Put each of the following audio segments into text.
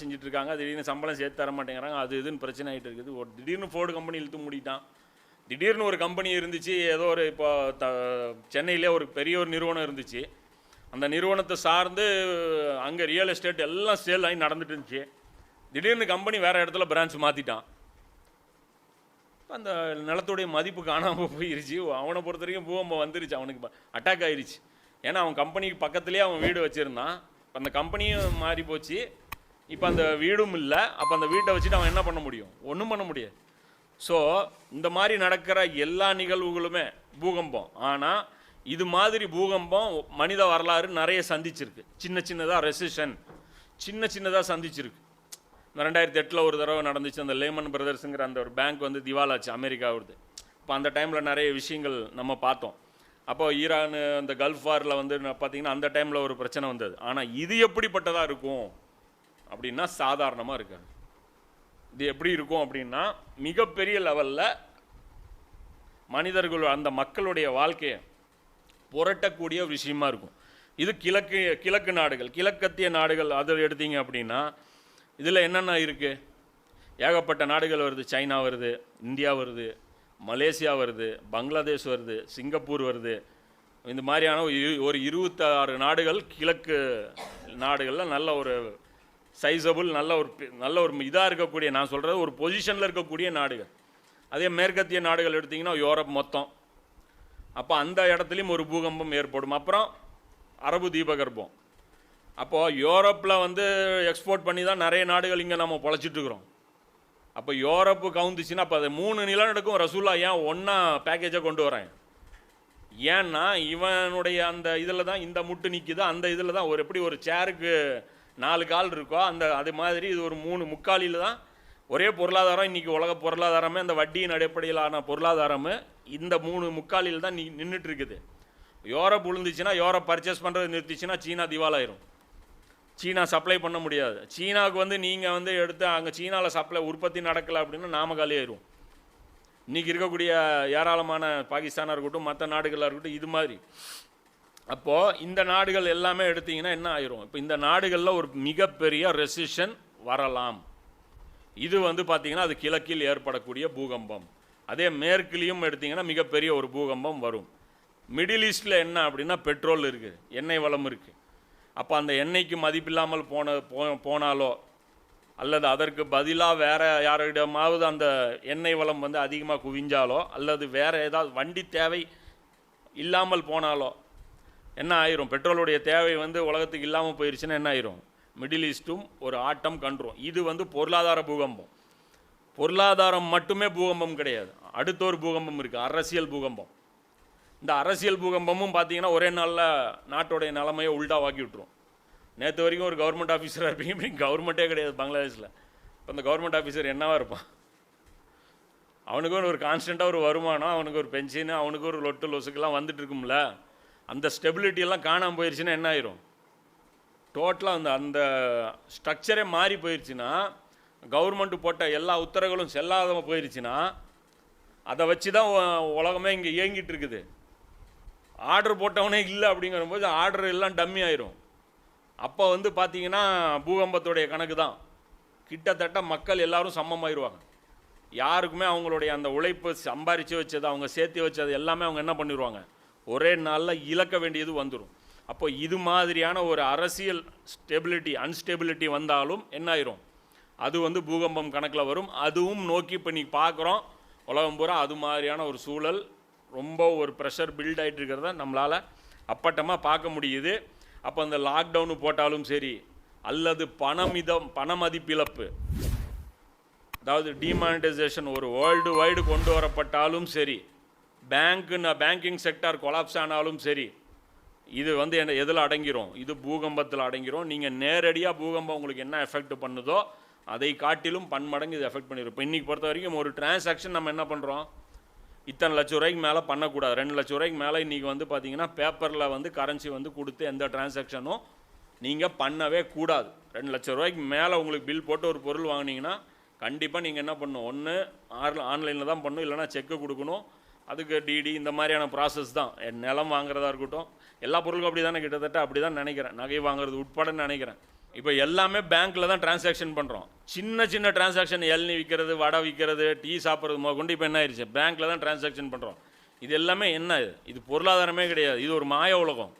செஞ்சுட்டு இருக்காங்க திடீர்னு சம்பளம் சேர்த்து தர மாட்டேங்கிறாங்க. அது இதுன்னு பிரச்சனை ஆகிட்டு இருக்குது. ஒரு திடீர்னு ஃபோர்டு கம்பெனி இழுத்து மூடிட்டான். திடீர்னு ஒரு கம்பெனி இருந்துச்சு. ஏதோ ஒரு இப்போ த சென்னையிலே ஒரு பெரிய ஒரு நிறுவனம் இருந்துச்சு. அந்த நிறுவனத்தை சார்ந்து அங்கே ரியல் எஸ்டேட் எல்லாம் சேல் ஆகி நடந்துட்டு இருந்துச்சு. திடீர்னு கம்பெனி வேறு இடத்துல பிரான்ச் மாற்றிட்டான் அந்த நிலத்துடைய மதிப்பு காணாமல் போயிருச்சு. அவனை பொறுத்த வரைக்கும் பூகம்பம் வந்துருச்சு. அவனுக்கு அட்டாக் ஆயிடுச்சு ஏன்னா அவன் கம்பெனிக்கு பக்கத்துலேயே அவன் வீடு வச்சுருந்தான். இப்போ அந்த கம்பெனியும் மாறி போச்சு இப்போ அந்த வீடும் இல்லை. அப்போ அந்த வீட்டை வச்சுட்டு அவன் என்ன பண்ண முடியும்? ஒன்றும் பண்ண முடியாது. ஸோ இந்த மாதிரி நடக்கிற எல்லா நிகழ்வுகளுமே பூகம்பம். ஆனால் இது மாதிரி பூகம்பம் மனித வரலாறு நிறைய சந்திச்சிருக்கு. சின்ன சின்னதாக ரெசிஷன் சின்ன சின்னதாக சந்திச்சிருக்கு. இந்த ரெண்டாயிரத்தி எட்டில் ஒரு தடவை நடந்துச்சு. அந்த லேமன் பிரதர்ஸுங்கிற அந்த ஒரு பேங்க் வந்து திவாலாச்சு அமெரிக்காவுது. இப்போ அந்த டைமில் நிறைய விஷயங்கள் நம்ம பார்த்தோம். அப்போ ஈரான் அந்த கல்ஃப் வாரில் வந்து பார்த்தீங்கன்னா அந்த டைமில் ஒரு பிரச்சனை வந்தது. ஆனால் இது எப்படிப்பட்டதாக இருக்கும்? அப்படின்னா சாதாரணமாக இருக்காது. இது எப்படி இருக்கும் அப்படின்னா மிகப்பெரிய லெவலில் மனிதர்கள் அந்த மக்களுடைய வாழ்க்கையை புரட்டக்கூடிய ஒரு விஷயமா இருக்கும். இது கிழக்கு கிழக்கு நாடுகள் கிழக்கத்திய நாடுகள் அதை எடுத்தீங்க அப்படின்னா இதில் என்னென்ன இருக்குது ஏகப்பட்ட நாடுகள் வருது. சைனா வருது இந்தியா வருது மலேசியா வருது பங்களாதேஷ் வருது சிங்கப்பூர் வருது. இந்த மாதிரியான ஒரு ஒரு இருபத்தாறு நாடுகள் கிழக்கு நாடுகளில் நல்ல ஒரு சைஸபிள் நல்ல ஒரு நல்ல ஒரு இதாக இருக்கக்கூடிய நான் சொல்கிறது ஒரு பொசிஷனில் இருக்கக்கூடிய நாடுகள். அதே மேற்கத்திய நாடுகள் எடுத்திங்கன்னா யூரோப் மொத்தம். அப்போ அந்த இடத்துலையும் ஒரு பூகம்பம் ஏற்படும். அப்புறம் அரபு தீபகற்பம் அப்போது யூரோப்பில் வந்து எக்ஸ்போர்ட் பண்ணி தான் நிறைய நாடுகள் இங்கே நம்ம பொழைச்சிட்ருக்குறோம் அப்போ யூரோப்பு கவுந்துச்சுன்னா அப்போ அது மூணு நிலநடுக்கும் ரசூலா ஏன் ஒன்றா பேக்கேஜாக கொண்டு வரேன் ஏன்னா இவனுடைய அந்த இதில் தான் இந்த முட்டு நிற்கிது அந்த இதில் தான் ஒரு எப்படி ஒரு சேருக்கு நாலு கால் இருக்கோ அந்த அது மாதிரி இது ஒரு மூணு முக்காலியில் தான் ஒரே பொருளாதாரம் இன்றைக்கி உலக பொருளாதாரமே அந்த வட்டியின் அடிப்படையிலான பொருளாதாரமே இந்த மூணு முக்காலியில் தான் நி நின்றுட்டு இருக்குது யூரோப் விழுந்துச்சுன்னா யூரோப் பர்ச்சேஸ் பண்ணுறது நிறுத்திச்சுன்னா சீனா திவாலாயிரும். சீனா சப்ளை பண்ண முடியாது. சீனாவுக்கு வந்து நீங்கள் வந்து எடுத்து அங்கே சீனாவில் சப்ளை உற்பத்தி நடக்கலை அப்படின்னா நாம காலியாயிரும். இன்றைக்கி இருக்கக்கூடிய ஏராளமான பாகிஸ்தானாக இருக்கட்டும் மற்ற நாடுகளாக இருக்கட்டும் இது மாதிரி. அப்போது இந்த நாடுகள் எல்லாமே எடுத்தீங்கன்னா என்ன ஆயிரும்? இப்போ இந்த நாடுகளில் ஒரு மிகப்பெரிய ரெசிஷன் வரலாம். இது வந்து பார்த்திங்கன்னா அது கிழக்கில் ஏற்படக்கூடிய பூகம்பம். அதே மேற்குலேயும் எடுத்திங்கன்னா மிகப்பெரிய ஒரு பூகம்பம் வரும். மிடில் ஈஸ்டில் என்ன அப்படின்னா பெட்ரோல் இருக்குது எண்ணெய் வளம் இருக்குது அப்போ அந்த எண்ணெய்க்கு மதிப்பில்லாமல் போன போ போனாலோ அல்லது அதற்கு பதிலாக வேறு யாரிடமாவது அந்த எண்ணெய் வளம் வந்து அதிகமாக குவிஞ்சாலோ அல்லது வேறு ஏதாவது வண்டி தேவை இல்லாமல் போனாலோ என்ன ஆயிரும்? பெட்ரோலுடைய தேவை வந்து உலகத்துக்கு இல்லாமல் போயிருச்சுன்னா என்ன ஆயிரும்? மிடில் ஈஸ்ட்டும் ஒரு ஆட்டம் கன்றும். இது வந்து பொருளாதார பூகம்பம். பொருளாதாரம் மட்டுமே பூகம்பம் கிடையாது. அடுத்த ஒரு பூகம்பம் இருக்குது அரசியல் பூகம்பம். இந்த அரசியல் பூகம்பமும் பார்த்தீங்கன்னா ஒரே நாளில் நாட்டோடைய நிலைமையை உல்டாவாக்கி விட்டுரும். நேற்று வரைக்கும் ஒரு கவர்மெண்ட் ஆஃபீஸராக இருப்பீங்க. இப்படி கவர்மெண்ட்டே கிடையாது பங்களாதேஷில். இப்போ அந்த கவர்மெண்ட் ஆஃபீஸர் என்னவாக இருப்பான்? அவனுக்கு ஒரு கான்ஸ்டண்ட்டாக ஒரு வருமானம் அவனுக்கு ஒரு பென்ஷன் அவனுக்கு ஒரு லொட்டு லொசுக்கெல்லாம் வந்துட்டு இருக்கும்ல. அந்த ஸ்டெபிலிட்டியெல்லாம் காணாமல் போயிடுச்சுன்னா என்ன ஆயிரும்? டோட்டலாக அந்த அந்த ஸ்ட்ரக்சரே மாறி போயிடுச்சுன்னா கவர்மெண்ட்டு போட்ட எல்லா உத்தரவுகளும் செல்லாத போயிடுச்சுன்னா அதை வச்சு தான் உலகமே இங்கே இயங்கிட்டு இருக்குது. ஆர்டர் போட்டவனே இல்லை அப்படிங்கிறபோது ஆர்டர் எல்லாம் டம்மி ஆயிரும். அப்போ வந்து பார்த்தீங்கன்னா பூகம்பத்துடைய கணக்கு தான் கிட்டத்தட்ட மக்கள் எல்லாரும் சமமாயிருவாங்க. யாருக்குமே அவங்களுடைய அந்த உழைப்பு சம்பாரித்து வச்சது அவங்க சேர்த்து வச்சது எல்லாமே அவங்க என்ன பண்ணிடுவாங்க ஒரே நாளில் இழக்க வேண்டியது வந்துடும் அப்போ இது மாதிரியான ஒரு அரசியல் ஸ்டெபிலிட்டி அன்ஸ்டெபிலிட்டி வந்தாலும் என்ன ஆயிரும் அது வந்து பூகம்பம் கணக்கில் வரும். அதுவும் நோக்கி இப்போ நீ பார்க்குறோம் உலகம் பூரா அது மாதிரியான ஒரு சூழல் ரொம்ப ஒரு ப்ரெஷர் பில்ட் ஆகிட்டு இருக்கிறத நம்மளால் அப்பட்டமாக பார்க்க முடியுது. அப்போ அந்த லாக்டவுனு போட்டாலும் சரி அல்லது பணமிதம் பண மதிப்பிழப்பு அதாவது டிமானிட்டைசேஷன் ஒரு வேர்ல்டு வைடு கொண்டு வரப்பட்டாலும் சரி பேங்க்குன்னு பேங்கிங் செக்டார் கொலாப்ஸ் ஆனாலும் சரி இது வந்து என்ன எதில் அடங்கிரும்? இது பூகம்பத்தில் அடங்கிரும். நீங்கள் நேரடியாக பூகம்பம் உங்களுக்கு என்ன எஃபெக்ட் பண்ணுதோ அதை காட்டிலும் பன்மடங்கு இது எஃபெக்ட் பண்ணிடும் இப்போ இன்றைக்கி பொறுத்த வரைக்கும் ஒரு டிரான்சாக்ஷன் நம்ம என்ன பண்ணுறோம் இத்தனை லட்ச ரூபாய்க்கு மேலே பண்ணக்கூடாது. ரெண்டு லட்ச ரூபாய்க்கு மேலே இன்றைக்கி வந்து பார்த்தீங்கன்னா பேப்பரில் வந்து கரன்சி வந்து கொடுத்து எந்த டிரான்சாக்ஷனும் நீங்கள் பண்ணவே கூடாது. ரெண்டு லட்ச ரூபாய்க்கு மேலே உங்களுக்கு பில் போட்டு ஒரு பொருள் வாங்குனீங்கன்னா கண்டிப்பாக நீங்கள் என்ன பண்ணணும் ஒன்று ஆர் ஆன்லைனில் தான் பண்ணணும் இல்லைனா செக்கு கொடுக்கணும். அதுக்கு டிடி இந்த மாதிரியான ப்ராசஸ் தான். என் நிலம் வாங்குறதா இருக்கட்டும் எல்லா பொருளுக்கும் அப்படி தானே கிட்டத்தட்ட அப்படி தான் நினைக்கிறேன். நகை வாங்குறது உட்பட நினைக்கிறேன். இப்போ எல்லாமே பேங்க்கில் தான் டிரான்சாக்ஷன் பண்ணுறோம் சின்ன சின்ன டிரான்சாக்ஷன் எல்னி விற்கிறது வடை விற்கிறது டீ சாப்பிட்றது முதல் கொண்டு இப்போ என்ன ஆயிடுச்சு பேங்க்கில் தான் டிரான்சாக்ஷன் பண்ணுறோம் இது எல்லாமே என்ன இது? இது பொருளாதாரமே கிடையாது. இது ஒரு மாய உலகம்.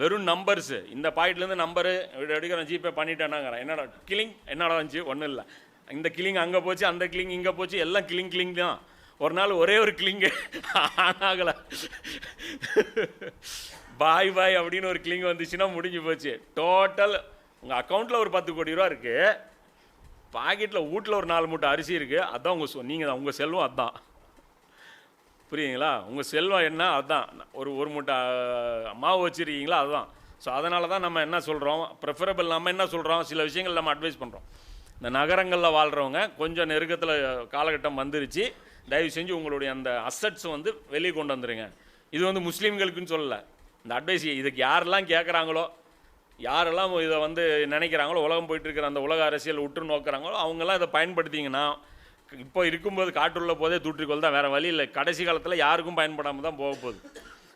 வெறும் நம்பர்ஸு இந்த பாயிண்ட்லேருந்து நம்பரு எடுக்கிறேன் ஜிபே பண்ணிட்டேன்னாங்கிறேன். என்னடா கிளிங்? என்னடா வந்துச்சு ஒன்றும் இல்லை. இந்த கிளிங் அங்கே போச்சு அந்த கிளிங் இங்கே போச்சு எல்லாம் கிளிங் கிளிங் தான். ஒரு நாள் ஒரே ஒரு கிளிங்கு ஆனாகல பாய் பாய் அப்படின்னு ஒரு கிளிங் வந்துச்சுன்னா முடிஞ்சு போச்சு. டோட்டல் உங்கள் அக்கௌண்ட்டில் ஒரு பத்து கோடி ரூபா இருக்குது பாக்கெட்டில் வீட்டில் ஒரு நாலு மூட்டை அரிசி இருக்குது அதான் உங்கள் நீங்கள் தான் உங்கள் செல்வம் அதான். புரியுங்களா உங்கள் செல்வம் என்ன? அதுதான் ஒரு ஒரு மூட்டை மாவு வச்சுருக்கீங்களா? அதுதான் ஸோ அதனால தான் நம்ம என்ன சொல்கிறோம் ப்ரிஃபரபிள் நம்ம என்ன சொல்கிறோம் சில விஷயங்கள் நம்ம அட்வைஸ் பண்ணுறோம் இந்த நகரங்களில் வாழ்கிறவங்க கொஞ்சம் நெருக்கத்தில் காலகட்டம் வந்துருச்சு. தயவு செஞ்சு உங்களுடைய அந்த அசட்ஸ் வந்து வெளியே கொண்டு வந்துருங்க. இது வந்து முஸ்லீம்களுக்குன்னு சொல்லலை. இந்த அட்வைஸ் இதுக்கு யாரெல்லாம் கேட்குறாங்களோ யாரெல்லாம் இதை வந்து நினைக்கிறாங்களோ உலகம் போயிட்டு இருக்கிற அந்த உலக அரசியல் உற்று நோக்கிறாங்களோ அவங்கெல்லாம் இதை பயன்படுத்திங்கன்னா இப்போ இருக்கும்போது காற்றுள்ள போதே தூற்றுக்கோள் தான் வேறு வழி இல்லை. கடைசி காலத்தில் யாருக்கும் பயன்படாமல் தான் போக போகுது.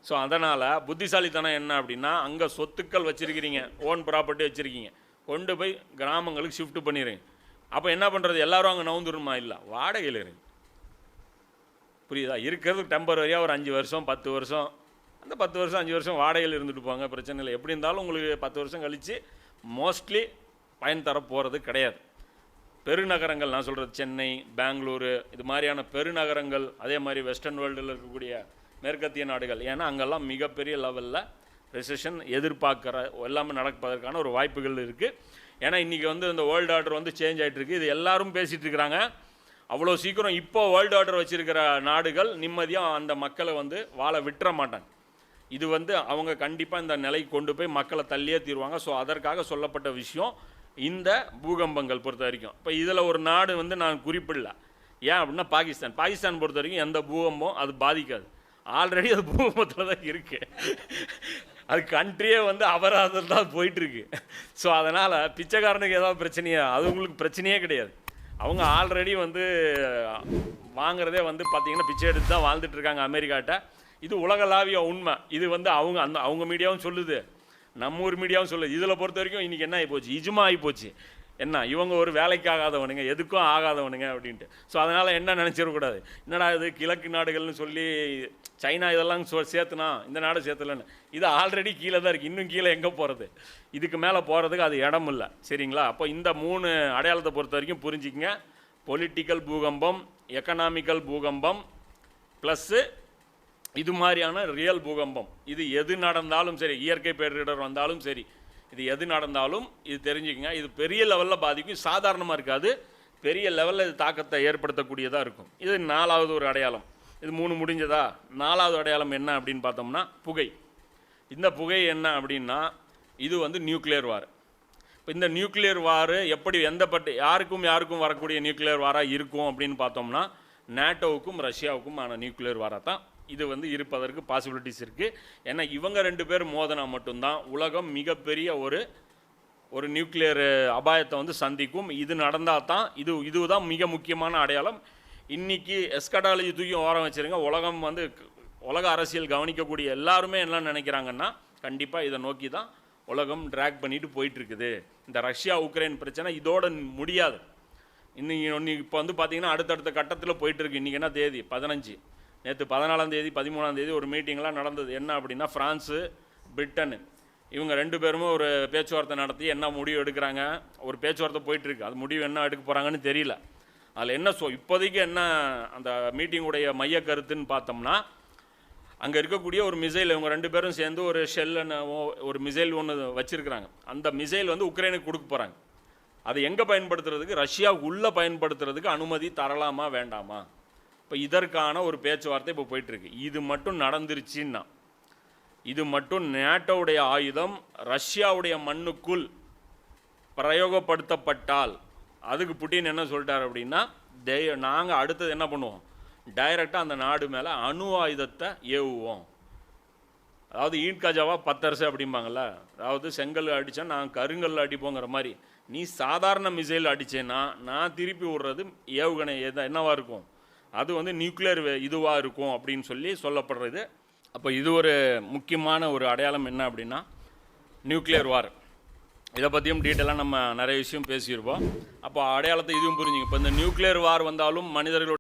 ஸோ அதனால் புத்திசாலித்தனம் என்ன அப்படின்னா அங்கே சொத்துக்கள் வச்சுருக்கிறீங்க ஓன் ப்ராப்பர்ட்டி வச்சுருக்கீங்க கொண்டு போய் கிராமங்களுக்கு ஷிஃப்ட் பண்ணிடுங்க அப்போ என்ன பண்ணுறது எல்லோரும் அங்கே நவுந்துருமா? இல்லை. வாடகையில் இருங்க. புரியுதா? இருக்கிறது டெம்பரரியாக ஒரு அஞ்சு வருஷம் பத்து வருஷம். அந்த பத்து வருஷம் அஞ்சு வருஷம் வாடகையில் இருந்துட்டு போங்க பிரச்சனை இல்லை. எப்படி இருந்தாலும் உங்களுக்கு பத்து வருஷம் கழித்து மோஸ்ட்லி பயன் தர போகிறது கிடையாது. பெருநகரங்கள் நான் சொல்கிறது சென்னை பெங்களூரு இது மாதிரியான பெருநகரங்கள் அதே மாதிரி வெஸ்டர்ன் வேர்ல்டில் இருக்கக்கூடிய மேற்கத்திய நாடுகள். ஏன்னா அங்கெல்லாம் மிகப்பெரிய லெவலில் ரிசெஷன் எதிர்பார்க்குற எல்லாமே நடப்பதற்கான ஒரு வாய்ப்புகள் இருக்குது ஏன்னா இன்றைக்கி வந்து இந்த வேர்ல்டு ஆர்டர் வந்து சேஞ்ச் ஆகிட்டு இது எல்லாரும் பேசிகிட்டு இருக்கிறாங்க. அவ்வளோ சீக்கிரம் இப்போ வேர்ல்டு ஆர்டர் வச்சுருக்கிற நாடுகள் நிம்மதியாக அந்த மக்களை வந்து வாழ விட்டுற மாட்டாங்க. இது வந்து அவங்க கண்டிப்பாக இந்த நிலைக்கு கொண்டு போய் மக்களை தள்ளியே தீருவாங்க. ஸோ அதற்காக சொல்லப்பட்ட விஷயம் இந்த பூகம்பங்கள் பொறுத்த வரைக்கும். இப்போ இதில் ஒரு நாடு வந்து நான் குறிப்பிடல. ஏன் அப்படின்னா பாகிஸ்தான். பாகிஸ்தான் பொறுத்த வரைக்கும் எந்த பூகம்பம் அது பாதிக்காது. ஆல்ரெடி அது பூகம்பத்தில் தான் இருக்குது அது கண்ட்ரியே வந்து அபராதம் தான் போயிட்டுருக்கு ஸோ அதனால் பிச்சைக்காரனுக்கு ஏதாவது பிரச்சனையா? அது உங்களுக்கு பிரச்சனையே கிடையாது. அவங்க ஆல்ரெடி வந்து வாங்குறதே வந்து பார்த்திங்கன்னா பிச்சை எடுத்து தான் வாழ்ந்துட்டு இருக்காங்க அமெரிக்காட்ட. இது உலகளாவிய உண்மை. இது வந்து அவங்க அந்த அவங்க மீடியாவும் சொல்லுது. நம்ம ஊர் மீடியாவும் சொல்லுது. இதில் பொறுத்த வரைக்கும் இன்றைக்கி என்ன ஆகிப்போச்சு இஜுமா ஆகிப்போச்சு என்ன இவங்க ஒரு வேலைக்கு ஆகாதவனுங்க எதுக்கும் ஆகாதவனுங்க அப்படின்ட்டு. ஸோ அதனால் என்ன நினச்சிடக்கூடாது என்னடா இது கிழக்கு நாடுகள்னு சொல்லி சைனா இதெல்லாம் சொ சேர்த்துனா இந்த நாடு சேர்த்துலன்னு. இது ஆல்ரெடி கீழே தான் இருக்குது இன்னும் கீழே எங்கே போகிறது இதுக்கு மேலே போகிறதுக்கு அது இடம் இல்லை. சரிங்களா? அப்போ இந்த மூணு அடையாளத்தை பொறுத்த வரைக்கும் புரிஞ்சிக்கங்க. பொலிட்டிக்கல் பூகம்பம் எக்கனாமிக்கல் பூகம்பம் ப்ளஸ்ஸு இது மாதிரியான ரியல் பூகம்பம். இது எது நடந்தாலும் சரி இயற்கை பேரிடர் வந்தாலும் சரி இது எது நடந்தாலும் இது தெரிஞ்சுக்கங்க. இது பெரிய லெவலில் பாதிக்கும். சாதாரணமாக இருக்காது. பெரிய லெவலில் இது தாக்கத்தை ஏற்படுத்தக்கூடியதாக இருக்கும். இது நாலாவது ஒரு அடையாளம். இது மூணு முடிஞ்சதா? நாலாவது அடையாளம் என்ன அப்படின்னு பார்த்தோம்னா புகை. இந்த புகை என்ன அப்படின்னா இது வந்து நியூக்ளியர் வார் இப்போ இந்த நியூக்ளியர் வார் எப்படி எந்த பட்டு யாருக்கும் யாருக்கும் வரக்கூடிய நியூக்ளியர் வாராக இருக்கும் அப்படின்னு பார்த்தோம்னா நேட்டோவுக்கும் ரஷ்யாவுக்கும் ஆன நியூக்ளியர் வாராக தான் இது வந்து இருப்பதற்கு பாசிபிலிட்டிஸ் இருக்குது ஏன்னா இவங்க ரெண்டு பேர் மோதனா மட்டும்தான். உலகம் மிகப்பெரிய ஒரு ஒரு நியூக்ளியர் அபாயத்தை வந்து சந்திக்கும். இது நடந்தால் தான் இது இதுதான் மிக முக்கியமான அடையாளம். இன்றைக்கி எஸ்கடாலஜி தூக்கி ஓரம் வச்சிருங்க. உலகம் வந்து உலக அரசியல் கவனிக்கக்கூடிய எல்லாருமே என்ன நினைக்கிறாங்கன்னா கண்டிப்பாக இதை நோக்கி தான் உலகம் ட்ராக் பண்ணிட்டு போயிட்டுருக்குது. இந்த ரஷ்யா உக்ரைன் பிரச்சனை இதோட முடியாது. இன்னைக்கு இன்னைக்கு இப்போ வந்து பார்த்தீங்கன்னா அடுத்தடுத்த கட்டத்தில் போயிட்டுருக்கு. இன்றைக்கி என்ன தேதி? பதினஞ்சு. நேற்று பதினாலாம் தேதி பதிமூணாம் தேதி ஒரு மீட்டிங்லாம் நடந்தது. என்ன அப்படின்னா ஃப்ரான்ஸு பிரிட்டனு. இவங்க ரெண்டு பேருமே ஒரு பேச்சுவார்த்தை நடத்தி என்ன முடிவு எடுக்கிறாங்க. ஒரு பேச்சுவார்த்தை போயிட்டுருக்கு. அது முடிவு என்ன எடுக்க போகிறாங்கன்னு தெரியல. அதில் என்ன சொ இப்போதைக்கு என்ன அந்த மீட்டிங்குடைய மைய கருத்துன்னு பார்த்தோம்னா அங்கே இருக்கக்கூடிய ஒரு மிசைல் இவங்க ரெண்டு பேரும் சேர்ந்து ஒரு ஷெல்லுன்னு ஒரு மிசைல் ஒன்று வச்சுருக்குறாங்க. அந்த மிசைல் வந்து உக்ரைனுக்கு கொடுக்க போகிறாங்க அதை எங்கே பயன்படுத்துறதுக்கு? ரஷ்யா உள்ளே பயன்படுத்துறதுக்கு அனுமதி தரலாமா வேண்டாமா? இப்போ இதற்கான ஒரு பேச்சுவார்த்தை இப்போ போயிட்டுருக்கு. இது மட்டும் நடந்துருச்சுன்னா இது மட்டும் நேட்டோவுடைய ஆயுதம் ரஷ்யாவுடைய மண்ணுக்குள் பிரயோகப்படுத்தப்பட்டால் அதுக்கு புட்டின் என்ன சொல்லிட்டார் அப்படின்னா டே நாங்கள் அடுத்தது என்ன பண்ணுவோம்? டைரெக்டாக அந்த நாடு மேலே அணு ஆயுதத்தை ஏவுவோம். அதாவது ஈட்காஜாவா பத்தரசு அப்படிம்பாங்கள்ல அதாவது செங்கல் அடித்தா நான் கருங்கல் அடிப்போங்கிற மாதிரி. நீ சாதாரண மிசைல் அடிச்சேன்னா நான் திருப்பி விடுறது ஏவுகணை எத என்னவாக இருக்கும்? அது வந்து நியூக்ளியர் இதுவாக இருக்கும் அப்படின்னு சொல்லி சொல்லப்படுறது. அப்போ இது ஒரு முக்கியமான ஒரு அடையாளம் என்ன அப்படின்னா நியூக்ளியர் வார். இதை பற்றியும் டீட்டெயிலாக நம்ம நிறைய விஷயம் பேசியிருப்போம். அப்போ அடையாளத்தை இதுவும் புரிஞ்சுங்க. இப்போ இந்த நியூக்ளியர் வார் வந்தாலும் மனிதர்களோட